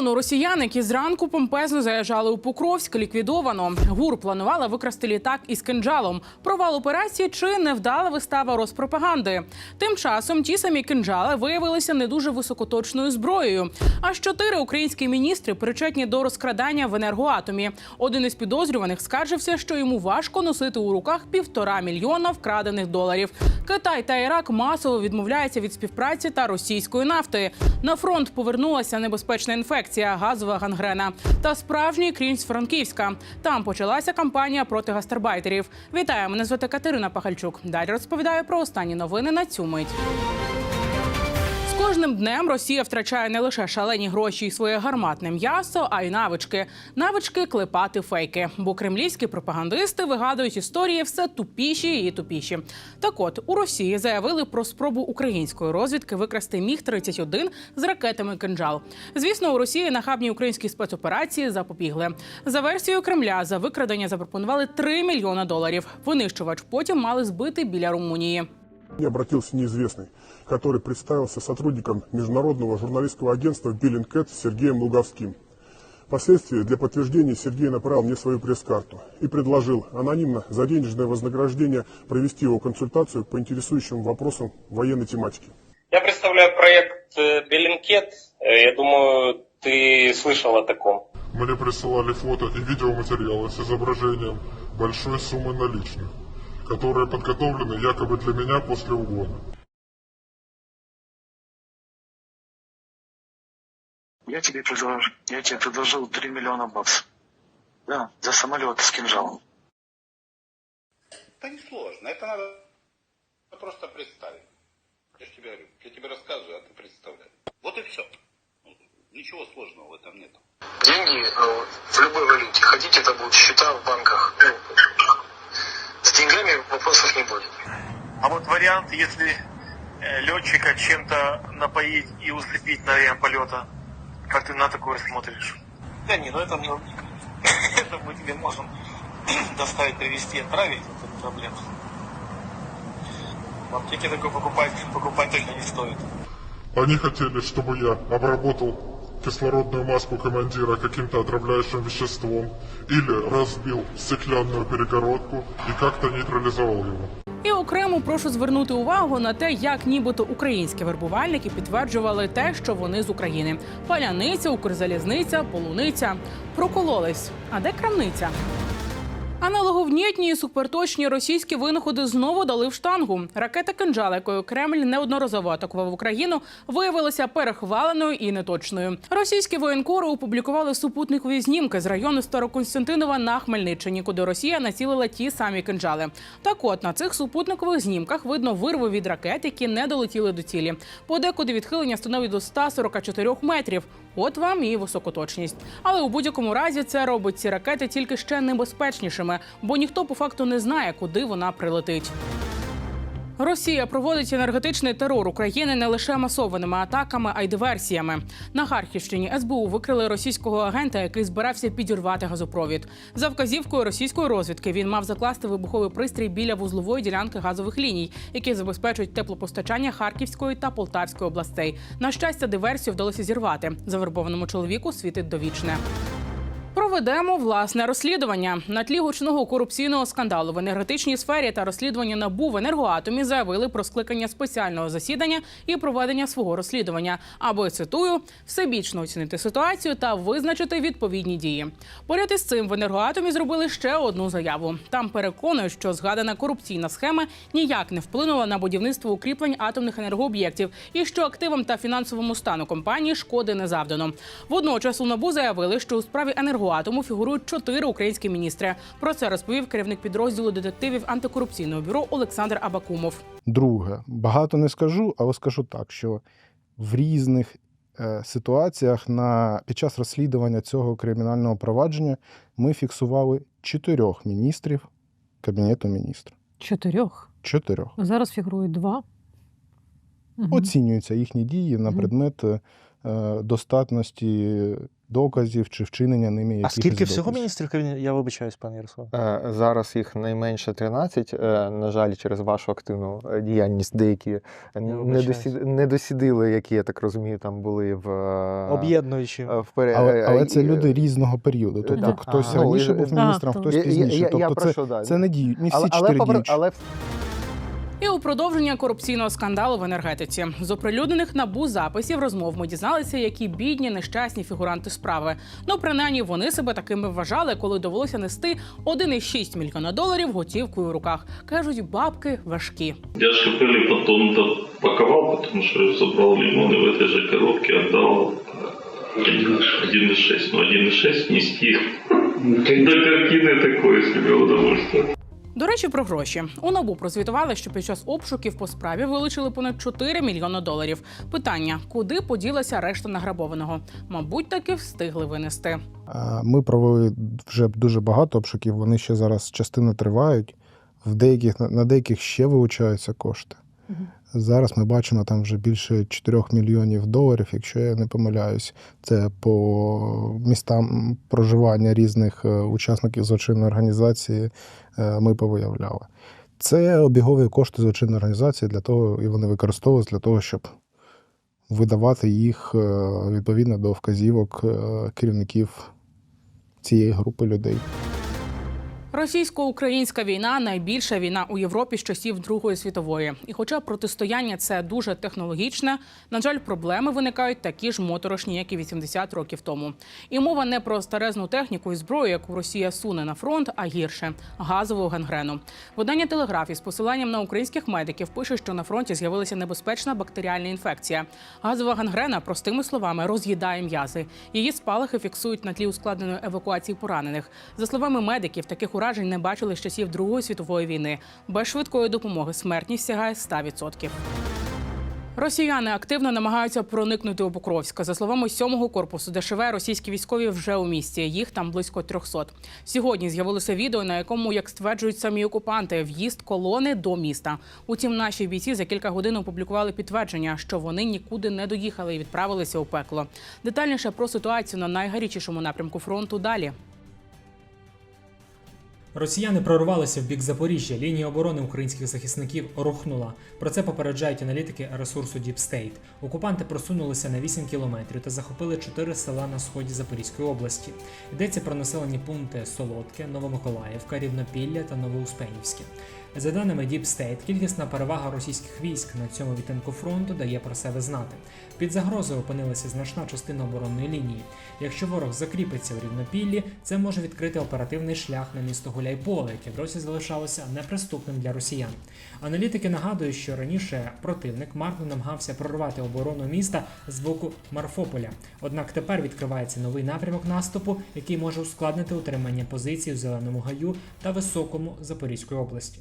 Колону росіян, які зранку помпезно заїжджали у Покровськ, ліквідовано. ГУР планувала викрасти літак із кинджалом. Провал операції чи невдала вистава розпропаганди. Тим часом ті самі кинджали виявилися не дуже високоточною зброєю. Аж чотири українські міністри причетні до розкрадання в енергоатомі. Один із підозрюваних скаржився, що йому важко носити у руках півтора мільйона вкрадених доларів. Китай та Ірак масово відмовляються від співпраці та російської нафти. На фронт повернулася небезпечна інфекція, газова гангрена та справжній крінь з Франківська. Там почалася кампанія проти гастарбайтерів. Вітаю, мене звати Катерина Пахальчук. Далі розповідаю про останні новини на цю мить. Кожним днем Росія втрачає не лише шалені гроші і своє гарматне м'ясо, а й навички. Навички клепати фейки. Бо кремлівські пропагандисти вигадують історії все тупіші і тупіші. Так от у Росії заявили про спробу української розвідки викрасти міг 31 з ракетами кинджал. Звісно, у Росії нахабні українські спецоперації запобігли. За версією Кремля за викрадення запропонували 3 мільйона доларів. Винищувач потім мали збити біля Румунії. Мне обратился неизвестный, который представился сотрудником международного журналистского агентства Billingcat Сергеем Луговским. Впоследствии для подтверждения Сергей направил мне свою пресс-карту и предложил анонимно за денежное вознаграждение провести его консультацию по интересующим вопросам военной тематики. Я представляю проект э, Беллинкет. Э, Я думаю, ты слышал о таком. Мне присылали фото и видеоматериалы с изображением большой суммы наличных, которые подготовлены якобы для меня после угона. Я тебе предложил, я тебе предложил 3 миллиона баксов. Да, за самолет с кинжалом. Это несложно, это надо просто представить. Я же тебе говорю, я тебе рассказываю, а ты представляй. Вот и все. Ничего сложного в этом нет. Деньги э, в любой валюте. Хотите, это будут счета в банках. Ну, с деньгами вопросов не будет. А вот вариант, если э, летчика чем-то напоить и усыпить на время полета, как ты на такое смотришь? Да не, ну это, ну, это мы тебе можем доставить, привезти, отправить, это не проблема. В аптеке такой покупать, покупать точно не стоит. Они хотели, чтобы я обработал кислородную маску командира каким-то отравляющим веществом или разбил стеклянную перегородку и как-то нейтрализовал его. І окремо прошу звернути увагу на те, як нібито українські вербувальники підтверджували те, що вони з України: паляниця, Укрзалізниця, полуниця прокололись. А де крамниця? Аналоговнітні і суперточні російські винаходи знову дали в штангу. Ракета «Кинджал», якою Кремль неодноразово атакував Україну, виявилася перехваленою і неточною. Російські воєнкори опублікували супутникові знімки з району Староконстантинова на Хмельниччині, куди Росія націлила ті самі кинджали. Так от на цих супутникових знімках видно вирви від ракет, які не долетіли до цілі. Подекуди відхилення становить до 144 метрів. От вам і високоточність. Але у будь-якому разі це робить ці ракети тільки ще небезпечнішими, бо ніхто по факту не знає, куди вона прилетить. Росія проводить енергетичний терор України не лише масованими атаками, а й диверсіями. На Харківщині СБУ викрили російського агента, який збирався підірвати газопровід. За вказівкою російської розвідки він мав закласти вибуховий пристрій біля вузлової ділянки газових ліній, які забезпечують теплопостачання Харківської та Полтавської областей. На щастя, диверсію вдалося зірвати. Завербованому чоловіку світить довічне. Проведемо власне розслідування на тлі гучного корупційного скандалу в енергетичній сфері та розслідування НАБУ в енергоатомі заявили про скликання спеціального засідання і проведення свого розслідування, аби цитую всебічно оцінити ситуацію та визначити відповідні дії. Поряд із цим в енергоатомі зробили ще одну заяву. Там переконують, що згадана корупційна схема ніяк не вплинула на будівництво укріплень атомних енергооб'єктів і що активам та фінансовому стану компанії шкоди не завдано. Водночас у НАБУ заявили, що у справі енергоатому фігурують чотири українські міністри. Про це розповів керівник підрозділу детективів антикорупційного бюро Олександр Абакумов. Друге, багато не скажу, але скажу так, що в різних е, ситуаціях на, під час розслідування цього кримінального провадження ми фіксували чотирьох міністрів Кабінету міністрів. Чотирьох. Чотирьох. Зараз фігурують два. Оцінюються їхні дії на предмет е, е, достатності доказів чи вчинення ними А якихось скільки всього доказів. міністрів кабінету? Я вибачаюсь, пане Ярослав. Е, Зараз їх найменше 13. Е, На жаль, через вашу активну е, діяльність деякі не, не досідили, які, я так розумію, там були в е, Об'єднуючи. е, в пере- Але, але це люди різного періоду. Тобто так. хтось Ага. раніше Ну, був міністром, А, хтось Я- я- пізніше. я- я тобто про це, що, да. це не діють. Не всі але, але, чотири діючі. але І у продовження корупційного скандалу в енергетиці з оприлюднених набу записів розмов ми дізналися, які бідні нещасні фігуранти справи. Ну принаймні вони себе такими вважали, коли довелося нести 1,6 мільйона доларів готівкою в руках. кажуть, бабки важкі. Я шипели потом допаковал, потому что я забрал лимоны в этой же коробке, отдал э, 1,6. Ну, 1,6 нести до картины такое себе удовольствие. До речі, про гроші у набу прозвітували, що під час обшуків по справі вилучили понад 4 мільйони доларів. Питання: куди поділася решта награбованого? Мабуть, таки встигли винести. Ми провели вже дуже багато обшуків. Вони ще зараз частина тривають. В деяких на деяких ще вилучаються кошти. Зараз ми бачимо там вже більше 4 мільйонів доларів, якщо я не помиляюсь. Це по містам проживання різних е, учасників злочинної організації е, ми повиявляли. Це обігові кошти злочинної організації для того, і вони використовуються для того, щоб видавати їх е, відповідно до вказівок керівників цієї групи людей. Російсько-українська війна найбільша війна у Європі з часів Другої світової. І хоча протистояння це дуже технологічне, на жаль, проблеми виникають такі ж моторошні, як і 80 років тому. І мова не про старезну техніку і зброю, яку Росія суне на фронт, а гірше газову гангрену. Видання телеграф із посиланням на українських медиків пише, що на фронті з'явилася небезпечна бактеріальна інфекція. Газова гангрена, простими словами, роз'їдає м'язи. Її спалахи фіксують на тлі ускладненої евакуації поранених. За словами медиків, таких уражень не бачили з часів Другої світової війни. Без швидкої допомоги смертність сягає 100%. Росіяни активно намагаються проникнути у Покровськ. За словами сьомого корпусу ДШВ, російські військові вже у місті. Їх там близько 300. Сьогодні з'явилося відео, на якому, як стверджують самі окупанти, в'їзд колони до міста. Утім, наші бійці за кілька годин опублікували підтвердження, що вони нікуди не доїхали і відправилися у пекло. Детальніше про ситуацію на найгарячішому напрямку фронту далі. Росіяни прорвалися в бік Запоріжжя. Лінія оборони українських захисників рухнула. Про це попереджають аналітики ресурсу Deep State. Окупанти просунулися на 8 кілометрів та захопили 4 села на сході Запорізької області. Йдеться про населені пункти Солодке, Новомиколаївка, Рівнопілля та Новоуспенівське. За даними Deep State, кількісна перевага російських військ на цьому відтинку фронту дає про себе знати. Під загрозою опинилася значна частина оборонної лінії. Якщо ворог закріпиться в рівнопіллі, це може відкрити оперативний шлях на місто Гуляйполе, яке досі залишалося неприступним для росіян. Аналітики нагадують, що раніше противник марно намагався прорвати оборону міста з боку Марфополя. Однак тепер відкривається новий напрямок наступу, який може ускладнити утримання позицій у Зеленому Гаю та Високому Запорізької області.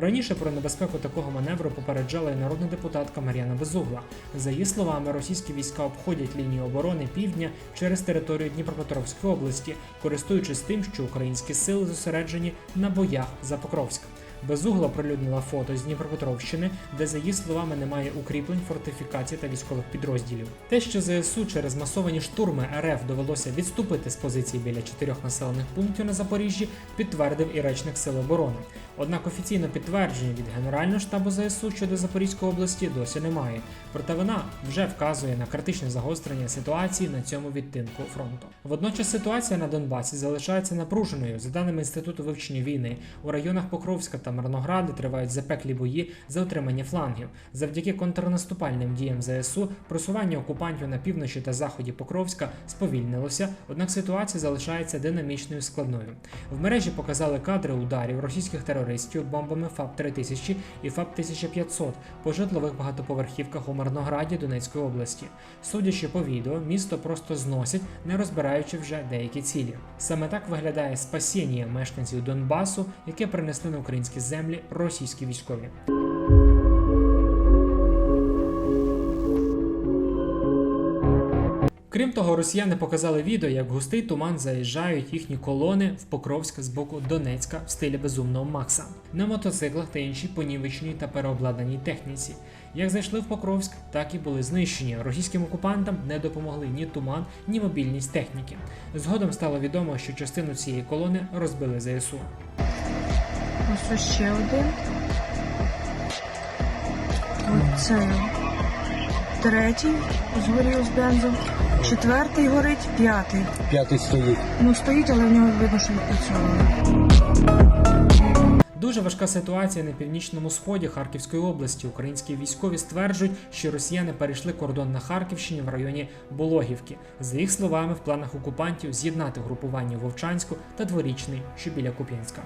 Раніше про небезпеку такого маневру попереджала і народна депутатка Мар'яна Безугла. За її словами, російські війська обходять лінію оборони півдня через територію Дніпропетровської області, користуючись тим, що українські сили зосереджені на боях за Покровськ. Безугла прилюднила фото з Дніпропетровщини, де, за її словами, немає укріплень, фортифікацій та військових підрозділів. Те, що ЗСУ через масовані штурми РФ довелося відступити з позицій біля чотирьох населених пунктів на Запоріжжі, підтвердив і речник Сил оборони. Однак офіційно підтвердження від Генерального штабу ЗСУ щодо Запорізької області досі немає. Проте вона вже вказує на критичне загострення ситуації на цьому відтинку фронту. Водночас ситуація на Донбасі залишається напруженою. За даними інституту вивчення війни, у районах Покровська та Марногради тривають запеклі бої за отримання флангів. Завдяки контрнаступальним діям ЗСУ просування окупантів на півночі та заході Покровська сповільнилося, однак ситуація залишається динамічною складною. В мережі показали кадри ударів російських терористів бомбами ФАП 3000 і ФАП 1500 по житлових багатоповерхівках у Марнограді Донецької області. Судячи по відео, місто просто зносять, не розбираючи вже деякі цілі. Саме так виглядає спасіння мешканців Донбасу, яке принесли на українські землі російські військові. Крім того, росіяни показали відео, як густий туман заїжджають їхні колони в Покровськ з боку Донецька в стилі безумного Макса на мотоциклах та іншій понівеченій та переобладнаній техніці. Як зайшли в Покровськ, так і були знищені. Російським окупантам не допомогли ні туман, ні мобільність техніки. Згодом стало відомо, що частину цієї колони розбили ЗСУ. Ось ще один. Оце третій згорів з бензом. Четвертий горить, п'ятий. П'ятий стоїть. Ну стоїть, але в нього видно, що відпрацьовує. Дуже важка ситуація на північному сході Харківської області. Українські військові стверджують, що росіяни перейшли кордон на Харківщині в районі Бологівки. За їх словами, в планах окупантів з'єднати групування Вовчанську та дворічний, що біля Куп'янська.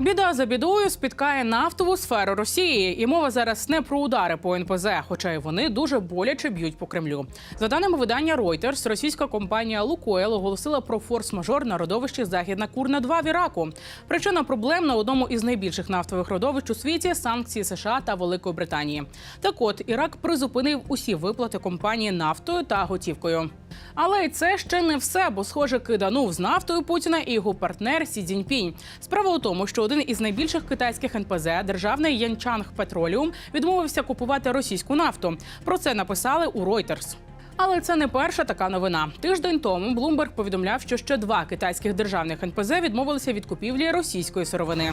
Біда за бідою спіткає нафтову сферу Росії, і мова зараз не про удари по НПЗ, хоча й вони дуже боляче б'ють по Кремлю. За даними видання Reuters, російська компанія Лукойл оголосила про форс-мажор на родовищі Західна Курна 2 в Іраку. Причина проблем на одному із найбільших нафтових родовищ у світі санкції США та Великої Британії. Так от Ірак призупинив усі виплати компанії нафтою та готівкою. Але це ще не все, бо схоже киданув з нафтою Путіна і його партнер Сі Цзіньпінь. Справа у тому, що один із найбільших китайських НПЗ, державний Янчанг Петроліум, відмовився купувати російську нафту. Про це написали у Reuters. Але це не перша така новина. Тиждень тому Bloomberg повідомляв, що ще два китайських державних НПЗ відмовилися від купівлі російської сировини.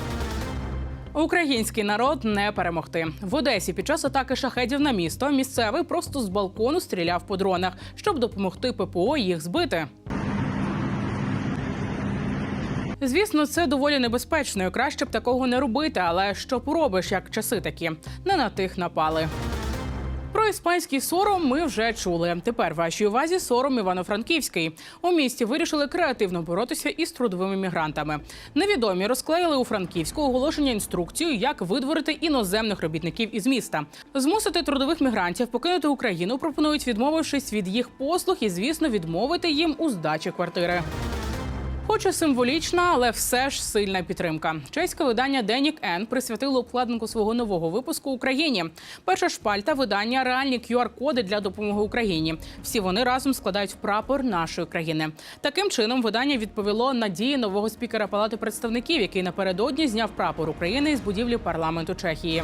Український народ не перемогти в Одесі. Під час атаки шахедів на місто місцевий просто з балкону стріляв по дронах, щоб допомогти ППО їх збити. Звісно, це доволі небезпечно. Краще б такого не робити, але що поробиш, як часи такі не на тих напали. Про іспанський сором ми вже чули. Тепер вашій увазі сором Івано-Франківський. У місті вирішили креативно боротися із трудовими мігрантами. Невідомі розклеїли у Франківську оголошення інструкцію, як видворити іноземних робітників із міста. Змусити трудових мігрантів покинути Україну пропонують, відмовившись від їх послуг і, звісно, відмовити їм у здачі квартири. Хоч і символічна, але все ж сильна підтримка. Чеське видання Денік Н присвятило обкладинку свого нового випуску Україні. Перша шпальта видання реальні QR-коди для допомоги Україні. Всі вони разом складають прапор нашої країни. Таким чином видання відповіло надії нового спікера Палати представників, який напередодні зняв прапор України із будівлі парламенту Чехії.